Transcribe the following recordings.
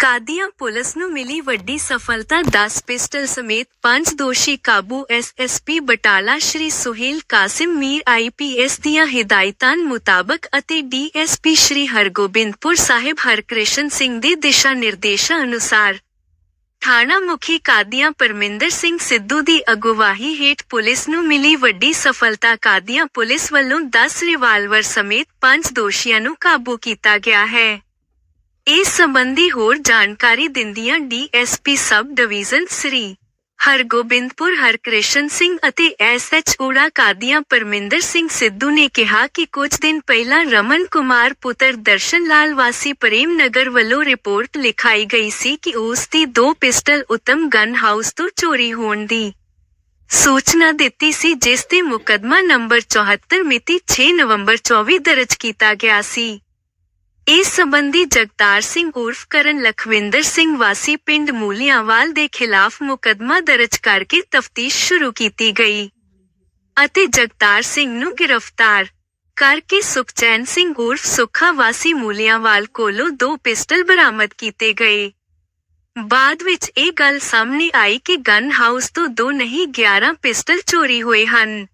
ਕਾਦੀਆਂ police ਨੂੰ ਮਿਲੀ ਵੱਡੀ ਸਫਲਤਾ? 10 ਪਿਸਟਲ ਸਮੇਤ 5 ਦੋਸ਼ੀ ਕਾਬੂ। ਐਸਐਸਪੀ ਬਟਾਲਾ ਸ਼੍ਰੀ ਸੁਹੇਲ ਕਾਸਿਮ ਮੀਰ ਆਈਪੀਐਸ ਦੀਆਂ ਹਿਦਾਇਤਾਂ ਮੁਤਾਬਕ ਅਤੇ ਡੀਐਸਪੀ ਸ਼੍ਰੀ ਹਰਗੋਬਿੰਦਪੁਰ ਸਾਹਿਬ ਹਰਕ੍ਰਿਸ਼ਨ ਸਿੰਘ ਦੇ ਦਿਸ਼ਾ ਨਿਰਦੇਸ਼ਾਂ ਅਨੁਸਾਰ ਥਾਣਾ ਮੁਖੀ ਕਾਦੀਆਂ ਪਰਮਿੰਦਰ ਸਿੰਘ ਸਿੱਧੂ ਦੀ ਅਗਵਾਈ ਹੇਠ ਪੁਲਿਸ ਨੂੰ ਮਿਲੀ ਵੱਡੀ ਸਫਲਤਾ। ਕਾਦੀਆਂ ਪੁਲਿਸ ਵੱਲੋਂ 10 ਰਿਵਾਲਵਰ ਸਮੇਤ 5 ਦੋਸ਼ੀਆਂ ਨੂੰ ਕਾਬੂ ਕੀਤਾ ਗਿਆ ਹੈ। ਇਸ ਸਬੰਧੀ ਹੋਰ ਜਾਣਕਾਰੀ ਦਿੰਦਿਆਂ DSP sub division Shri Hargobindpur Harkrishan Singh ਅਤੇ ਐਸਐਚ ਊੜਾ ਕਾਦੀਆਂ ਪਰਮਿੰਦਰ ਸਿੰਘ ਸਿੱਧੂ ਨੇ ਕਿਹਾ ਕਿ ਕੁਝ ਦਿਨ ਪਹਿਲਾਂ ਰਮਨ ਕੁਮਾਰ ਪੁੱਤਰ ਦਰਸ਼ਨ ਲਾਲ ਵਾਸੀ ਪ੍ਰੇਮ ਨਗਰ ਵੱਲੋਂ ਰਿਪੋਰਟ ਲਿਖਾਈ ਗਈ ਸੀ ਕਿ ਉਸ ਦੀ ਦੋ ਪਿਸਟਲ ਉਤਮ ਗਨ ਹਾਊਸ ਤੋਂ ਚੋਰੀ ਹੋਣ ਦੀ ਸੂਚਨਾ ਦਿੱਤੀ ਸੀ, ਜਿਸ ਤੇ ਮੁਕਦਮਾ ਨੰਬਰ 74 ਮਿਤੀ 6 ਨਵੰਬਰ 24 ਦਰਜ ਕੀਤਾ ਗਿਆ ਸੀ। ਇਸ ਸਬੰਧੀ ਜਗਤਾਰ ਸਿੰਘ ਉਰਫ ਕਰਨ ਲਖਵਿੰਦਰ ਸਿੰਘ ਵਾਸੀ ਪਿੰਡ ਮੂਲੀਆਂਵਾਲ ਦੇ ਖਿਲਾਫ ਮੁਕਦਮਾ ਦਰਜ ਕਰਕੇ ਤਫਤੀਸ਼ ਸ਼ੁਰੂ ਕੀਤੀ ਗਈ ਅਤੇ ਜਗਤਾਰ ਸਿੰਘ ਨੂੰ ਗ੍ਰਿਫਤਾਰ ਕਰਕੇ ਸੁਖਚੈਨ ਸਿੰਘ ਉਰਫ ਸੁਖਾ ਵਾਸੀ ਮੂਲੀਆਂਵਾਲ ਕੋਲੋਂ ਦੋ ਪਿਸਟਲ ਬਰਾਮਦ ਕੀਤੇ ਗਏ। ਬਾਅਦ ਵਿੱਚ ਇਹ ਗੱਲ ਸਾਹਮਣੇ ਆਈ ਕਿ ਗਨ ਹਾਊਸ ਤੋਂ ਦੋ ਨਹੀਂ 11 ਪਿਸਟਲ ਚੋਰੀ ਹੋਏ ਹਨ।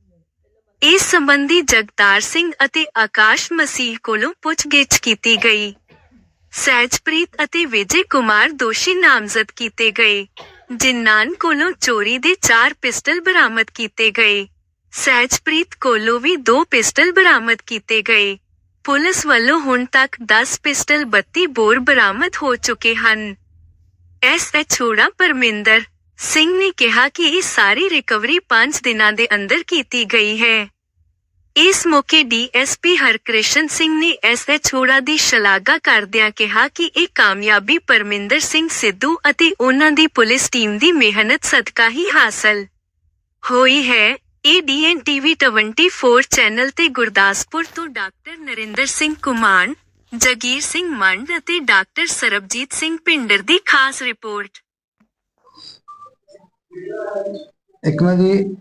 ਇਸ ਸੰਬੰਧੀ ਜਗਤਾਰ ਸਿੰਘ ਅਤੇ ਆਕਾਸ਼ ਮਸੀਹ ਕੋਲੋਂ ਪੁੱਛਗਿੱਛ ਕੀਤੀ ਗਈ। ਸਹਿਜਪ੍ਰੀਤ ਅਤੇ ਵਿਜੇ ਕੁਮਾਰ ਦੋਸ਼ੀ ਨਾਮਜ਼ਦ ਕੀਤੇ ਗਏ, ਜਿਨ੍ਹਾਂ ਕੋਲੋਂ ਚੋਰੀ ਦੇ 4 ਪਿਸਟਲ ਬਰਾਮਦ ਕੀਤੇ ਗਏ। ਸਹਿਜਪ੍ਰੀਤ ਕੋਲੋਂ ਵੀ 2 ਪਿਸਟਲ ਬਰਾਮਦ ਕੀਤੇ ਗਏ। ਪੁਲਿਸ ਵੱਲੋਂ ਹੁਣ ਤੱਕ 10 ਪਿਸਟਲ 32 ਬੋਰ ਬਰਾਮਦ ਹੋ ਚੁੱਕੇ ਹਨ। ਐਸ ਐਚ ਪਰਮਿੰਦਰ ਸਿੰਘ ਨੇ ਕਿਹਾ ਕਿ ਇਹ ਸਾਰੀ ਰਿਕਵਰੀ 5 ਦਿਨਾਂ ਦੇ ਅੰਦਰ ਕੀਤੀ ਗਈ ਹੈ। ਇਸ ਮੌਕੇ ਡੀਐਸਪੀ ਹਰਕ੍ਰਿਸ਼ਨ ਸਿੰਘ ਨੇ ਐਸਐਚ ਦੀ ਸ਼ਲਾਘਾ ਕਰਦਿਆਂ ਕਿਹਾ ਕਿ ਇਹ ਕਾਮਯਾਬੀ ਪਰਮਿੰਦਰ ਸਿੰਘ ਸਿੱਧੂ ਅਤੇ ਉਹਨਾਂ ਦੀ ਪੁਲਿਸ ਟੀਮ ਦੀ ਮਿਹਨਤ ਸਦਕਾ ਹੀ ਹਾਸਲ ਹੋਈ ਹੈ। ਏਡੀਐਨ ਟੀਵੀ 24 ਚੈਨਲ ਤੇ ਗੁਰਦਾਸਪੁਰ ਤੋਂ ਡਾਕਟਰ ਨਰਿੰਦਰ ਸਿੰਘ ਕੁਮਾਨ, ਜਗੀਰ ਸਿੰਘ ਮੰਡ ਅਤੇ ਡਾਕਟਰ ਸਰਬਜੀਤ ਸਿੰਘ ਪਿੰਡਰ ਦੀ ਖਾਸ ਰਿਪੋਰਟ। ਇੱਕ ਨਾ ਜੀ,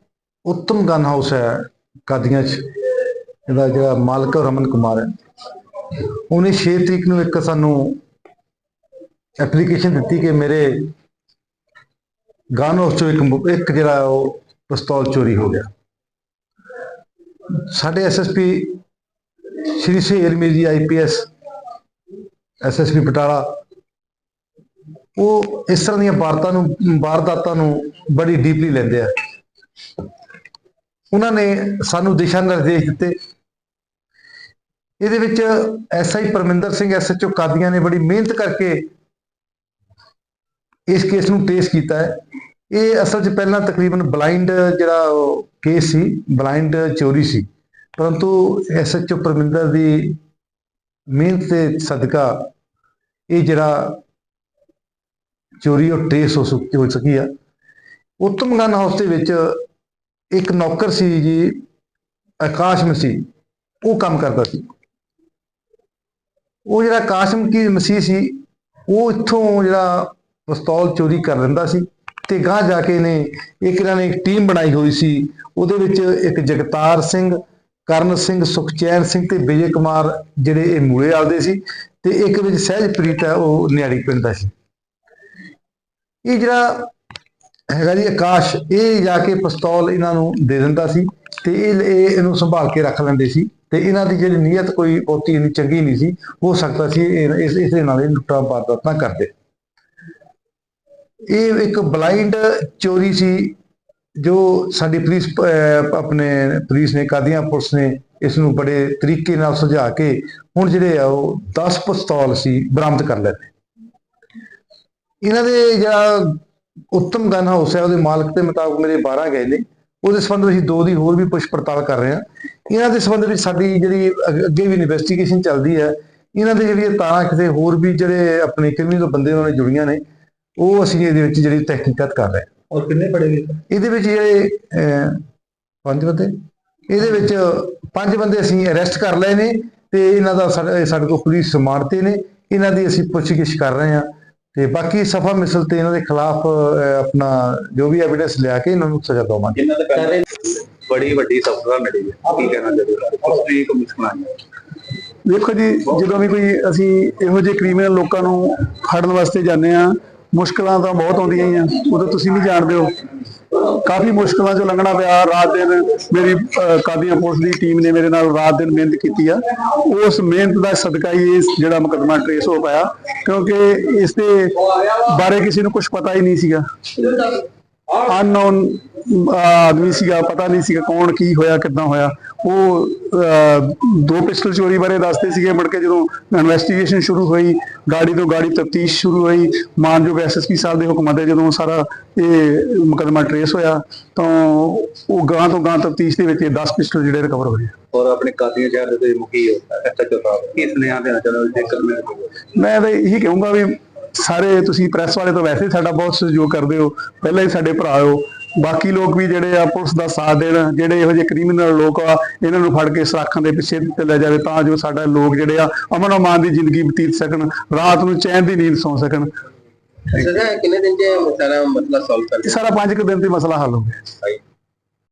ਉੱਤਮ ਗਨ ਹਾਊਸ ਹੈ ਕਾਦੀਆਂ 'ਚ। ਇਹਦਾ ਜਿਹੜਾ ਮਾਲਕ ਰਮਨ ਕੁਮਾਰ ਹੈ। ਉਹਨੇ 6 ਤਰੀਕ ਨੂੰ ਇੱਕ ਸਾਨੂੰ ਐਪਲੀਕੇਸ਼ਨ ਦਿੱਤੀ ਕਿ ਮੇਰੇ ਗਨ ਹਾਊਸ ਚੋਂ ਇੱਕ ਇੱਕ ਜਿਹੜਾ ਉਹ ਪਿਸਤੌਲ ਚੋਰੀ ਹੋ ਗਿਆ। ਸਾਡੇ ਐਸਐਸਪੀ ਸ਼੍ਰੀ ਸੁਹੇਲ ਮੀਰ ਜੀ ਆਈਪੀਐਸ ਐਸਐਸਪੀ ਬਟਾਲਾ, ਉਹ ਇਸ ਤਰ੍ਹਾਂ ਦੀਆਂ ਵਾਰਤਾ ਨੂੰ, ਵਾਰਦਾਤਾਂ ਨੂੰ ਬੜੀ ਡੀਪਲੀ ਲੈਂਦੇ ਆ। ਉਹਨਾਂ ਨੇ ਸਾਨੂੰ ਦਿਸ਼ਾ ਨਿਰਦੇਸ਼ ਦਿੱਤੇ ਇਹਦੇ ਵਿੱਚ ਐਸਆਈ ਪਰਮਿੰਦਰ ਸਿੰਘ ਐਸਐਚਓ ਕਾਦੀਆਂ ਨੇ ਬੜੀ ਮਿਹਨਤ ਕਰਕੇ ਇਸ ਕੇਸ ਨੂੰ ਟ੍ਰੇਸ ਕੀਤਾ ਹੈ। ਇਹ ਅਸਲ 'ਚ ਪਹਿਲਾਂ ਤਕਰੀਬਨ ਬਲਾਈਂਡ ਜਿਹੜਾ ਕੇਸ ਸੀ ਬਲਾਈਂਡ ਚੋਰੀ ਸੀ। ਪਰੰਤੂ ਐਸਐਚਓ ਪਰਮਿੰਦਰ ਦੀ ਮਿਹਨਤ ਤੇ ਸਦਕਾ ਇਹ ਜਿਹੜਾ ਚੋਰੀ ਉਹ ਟ੍ਰੇਸ ਹੋ ਸਕੀ ਹੋ ਸਕੀ ਆ। ਉੱਤਮ ਗਨ ਹਾਊਸ ਦੇ ਵਿੱਚ ਇੱਕ ਨੌਕਰ ਸੀ ਜੀ, ਆਕਾਸ਼ ਮਸੀਹ, ਉਹ ਕੰਮ ਕਰਦਾ ਸੀ। ਉਹ ਜਿਹੜਾ ਆਕਾਸ਼ ਕੀ ਮਸੀਹ ਸੀ, ਉਹ ਇੱਥੋਂ ਜਿਹੜਾ ਪਿਸਤੌਲ ਚੋਰੀ ਕਰ ਲੈਂਦਾ ਸੀ ਤੇ ਗਾਂ ਜਾ ਕੇ ਨੇ ਇੱਕ ਇਹਨਾਂ ਨੇ ਇੱਕ ਟੀਮ ਬਣਾਈ ਹੋਈ ਸੀ, ਉਹਦੇ ਵਿੱਚ ਇੱਕ ਜਗਤਾਰ ਸਿੰਘ, ਕਰਨ ਸਿੰਘ, ਸੁਖਚੈਨ ਸਿੰਘ ਤੇ ਵਿਜੇ ਕੁਮਾਰ ਜਿਹੜੇ ਇਹ ਮੂਲੇ ਆਲਦੇ ਸੀ ਤੇ ਇੱਕ ਵਿੱਚ ਸਹਿਜਪ੍ਰੀਤ ਹੈ, ਉਹ ਨਿਆੜੀ ਪਿੰਡ ਦਾ ਸੀ। ਇਹ ਜਿਹੜਾ ਹੈਗਾ ਜੀ ਆਕਾਸ਼, ਇਹ ਜਾ ਕੇ ਪਿਸਤੌਲ ਇਹਨਾਂ ਨੂੰ ਦੇ ਦਿੰਦਾ ਸੀ ਤੇ ਇਹ ਇਹਨੂੰ ਸੰਭਾਲ ਕੇ ਰੱਖ ਲੈਂਦੇ ਸੀ। ਤੇ ਇਹਨਾਂ ਦੀ ਜਿਹੜੀ ਨੀਅਤ ਕੋਈ ਬਹੁਤੀ ਇੰਨੀ ਚੰਗੀ ਨਹੀਂ ਸੀ, ਹੋ ਸਕਦਾ ਸੀ ਇਹ ਇਸ ਇਸੇ ਨਾਲ ਇਹ ਲੁੱਟਾਂ ਵਾਰਦਾਤਾਂ ਕਰਦੇ। ਇਹ ਇੱਕ ਬਲਾਈਂਡ ਚੋਰੀ ਸੀ, ਜੋ ਸਾਡੀ ਪੁਲਿਸ ਆਪਣੇ ਪੁਲਿਸ ਨੇ, ਕਾਦੀਆਂ ਪੁਲਿਸ ਨੇ ਇਸ ਨੂੰ ਬੜੇ ਤਰੀਕੇ ਨਾਲ ਸੁਝਾ ਕੇ ਹੁਣ ਜਿਹੜੇ ਆ ਉਹ 10 ਪਿਸਤੌਲ ਸੀ, ਬਰਾਮਦ ਕਰ ਲਏ ਇਹਨਾਂ ਦੇ ਜਿਹੜਾ ਉੱਤਮ ਗਨ ਹਾਊਸ ਹੈ, ਉਹਦੇ ਮਾਲਕ ਦੇ ਮੁਤਾਬਕ ਮੇਰੇ 12 ਗਏ ਨੇ। ਉਹਦੇ ਸੰਬੰਧ ਵਿੱਚ ਦੋ ਦੀ ਹੋਰ ਵੀ ਪੁੱਛ ਪੜਤਾਲ ਕਰ ਰਹੇ ਹਾਂ। ਇਹਨਾਂ ਦੇ ਸੰਬੰਧ ਵਿੱਚ ਸਾਡੀ ਜਿਹੜੀ ਅੱਗ- ਵੀ ਇਨਵੈਸਟੀਗੇਸ਼ਨ ਚੱਲਦੀ ਹੈ। ਇਹਨਾਂ ਦੇ ਜਿਹੜੀ ਤਾਰਾਂ ਕਿਤੇ ਹੋਰ ਵੀ ਜਿਹੜੇ ਆਪਣੇ ਕ੍ਰਿਮੀਨਲ ਬੰਦੇ ਉਹਨਾਂ ਨੇ ਜੁੜੀਆਂ ਨੇ ਉਹ ਅਸੀਂ ਇਹਦੇ ਵਿੱਚ ਜਿਹੜੀ ਤਹਿਕੀਕਤ ਕਰ ਰਹੇ ਹਾਂ। ਔਰ ਕਿੰਨੇ ਪੜੇ ਗਏ? ਇਹਦੇ ਵਿੱਚ ਜਿਹੜੇ ਪੰਜ ਬੰਦੇ। ਇਹਦੇ ਵਿੱਚ ਪੰਜ ਬੰਦੇ ਅਸੀਂ ਅਰੈਸਟ ਕਰ ਲਏ ਨੇ ਤੇ ਇਹਨਾਂ ਦਾ ਸਾਡੇ ਕੋਲ ਪੁਲਿਸ ਰਿਮਾਂਡ ਤੇ ਨੇ। ਇਹਨਾਂ ਦੀ ਅਸੀਂ ਪੁੱਛਗਿੱਛ ਕਰ ਰਹੇ ਹਾਂ। ਤੇ ਬਾਕੀ ਸਫਾ ਮਿਸਲ ਤੇ ਇਹਨਾਂ ਦੇ ਖਿਲਾਫ ਆਪਣਾ ਜੋ ਵੀ ਐਵੀਡੈਂਸ ਲਿਆ ਕੇ ਇਹਨਾਂ ਨੂੰ ਸਜ਼ਾ ਦਵਾਂਗੇ। ਜਿਨ੍ਹਾਂ ਦੇ ਪਹਿਲੇ ਬੜੀ ਵੱਡੀ ਸਫਲਤਾ ਮਿਲੀ ਹੈ। ਕੀ ਕਹਿਣਾ ਚਾਹੁੰਦੇ ਹੋ ਉਸ ਦੀ ਕਮਿਸ਼ਨ ਆਈ ਦੇਖੋ ਜੀ ਜਦੋਂ ਵੀ ਕੋਈ ਅਸੀਂ ਇਹੋ ਜਿਹੇ ਕ੍ਰਿਮੀਨਲ ਲੋਕਾਂ ਨੂੰ ਫੜਨ ਵਾਸਤੇ ਜਾਂਦੇ ਆ ਮੁਸ਼ਕਲਾਂ ਤਾਂ ਬਹੁਤ ਆਉਂਦੀਆਂ ਹੀ ਆ ਉਹ ਤਾਂ ਤੁਸੀਂ ਵੀ ਜਾਣਦੇ ਹੋ। ਕਾਫੀ ਮੁਸ਼ਕਲਾਂ ਚੋਂ ਲੰਘਣਾ ਪਿਆ। ਰਾਤ ਦਿਨ ਮੇਰੀ ਕਾਦੀਆਂ ਪੁਲਿਸ ਦੀ ਟੀਮ ਨੇ ਮੇਰੇ ਨਾਲ ਰਾਤ ਦਿਨ ਮਿਹਨਤ ਕੀਤੀ ਆ। ਉਸ ਮਿਹਨਤ ਦਾ ਸਦਕਾ ਹੀ ਇਸ ਜਿਹੜਾ ਮੁਕੱਦਮਾ ਟ੍ਰੇਸ ਹੋ ਪਾਇਆ, ਕਿਉਂਕਿ ਇਸ ਦੇ ਬਾਰੇ ਕਿਸੇ ਨੂੰ ਕੁਝ ਪਤਾ ਹੀ ਨਹੀਂ ਸੀਗਾ। ਅਨਨੋਨ ਆਦਮੀ ਸੀਗਾ, ਪਤਾ ਨਹੀਂ ਸੀਗਾ ਕੌਣ ਕੀ ਹੋਇਆ, ਕਿੱਦਾਂ ਹੋਇਆ। ਉਹ ਦੋ ਪਿਸਟਲ ਚੋਰੀ ਬਾਰੇ ਦੱਸਦੇ ਸੀਗੇ ਮੁੜ ਕੇ ਜਦੋਂ ਇਨਵੈਸਟੀਗੇਸ਼ਨ ਸ਼ੁਰੂ ਹੋਈ ਗਾੜੀ ਤੋਂ ਗਾੜੀ ਤਫਤੀਸ਼ ਸ਼ੁਰੂ ਹੋਈ ਮਾਨਯੋਗ ਐਸਐਸਪੀ ਸਾਹਿਬ ਦੇ ਹੁਕਮਾਂ ਤੇ ਜਦੋਂ ਸਾਰਾ ਇਹ ਮੁਕੱਦਮਾ ਟ੍ਰੇਸ ਹੋਇਆ ਤਾਂ ਉਹ ਗਾਂ ਤੋਂ ਗਾਂ ਤਫਤੀਸ਼ ਦੇ ਵਿੱਚ ਇਹ 10 ਪਿਸਟਲ ਜਿਹੜੇ ਰਿਕਵਰ ਹੋਏ ਔਰ ਆਪਣੇ ਕਾਦੀਆਂ ਸ਼ਹਿਰ ਦੇ ਮੁਖੀ ਐਸਐਚਓ ਸਾਹਿਬ ਕੀ ਸੁਨੇਹਾ ਦੇਣਾ ਚਾਹੁੰਦੇ ਜੇਕਰ ਮੈਂ ਤਾਂ ਇਹੀ ਕਹੂੰਗਾ ਵੀ ਸਾਰੇ ਤੁਸੀਂ ਪ੍ਰੈਸ ਵਾਲੇ ਤਾਂ ਵੈਸੇ ਸਾਡਾ ਬਹੁਤ ਸਹਿਯੋਗ ਕਰਦੇ ਹੋ ਪਹਿਲਾਂ ਹੀ ਸਾਡੇ ਭਰਾ ਹੋ ਬਾਕੀ ਲੋਕ ਵੀ ਜਿਹੜੇ ਆ ਪੁਲਿਸ ਦਾ ਸਾਥ ਦੇਣ ਜਿਹੜੇ ਇਹੋ ਜਿਹੇ ਕ੍ਰਿਮੀਨਲ ਲੋਕ ਆ ਇਹਨਾਂ ਨੂੰ ਫੜ ਕੇ ਸਰਾਖਾਂ ਦੇ ਪਿੱਛੇ ਚੱਲਿਆ ਜਾਵੇ ਤਾਂ ਜੋ ਸਾਡਾ ਲੋਕ ਜਿਹੜੇ ਆ ਅਮਨ ਅਮਾਨ ਦੀ ਜ਼ਿੰਦਗੀ ਬਤੀਤ ਸਕਣ ਰਾਤ ਨੂੰ ਚੈਨ ਦੀ ਨੀਂਦ ਸੌਂ ਸਕਣ। ਸਜ਼ਾ ਕਿੰਨੇ ਦਿਨ ਚ ਸਾਰਾ ਮਸਲਾ ਸੋਲਵ ਕਰ ਸਾਰਾ ਪੰਜ ਕੁ ਦਿਨ ਤੇ ਮਸਲਾ ਹੱਲ ਹੋ ਗਿਆ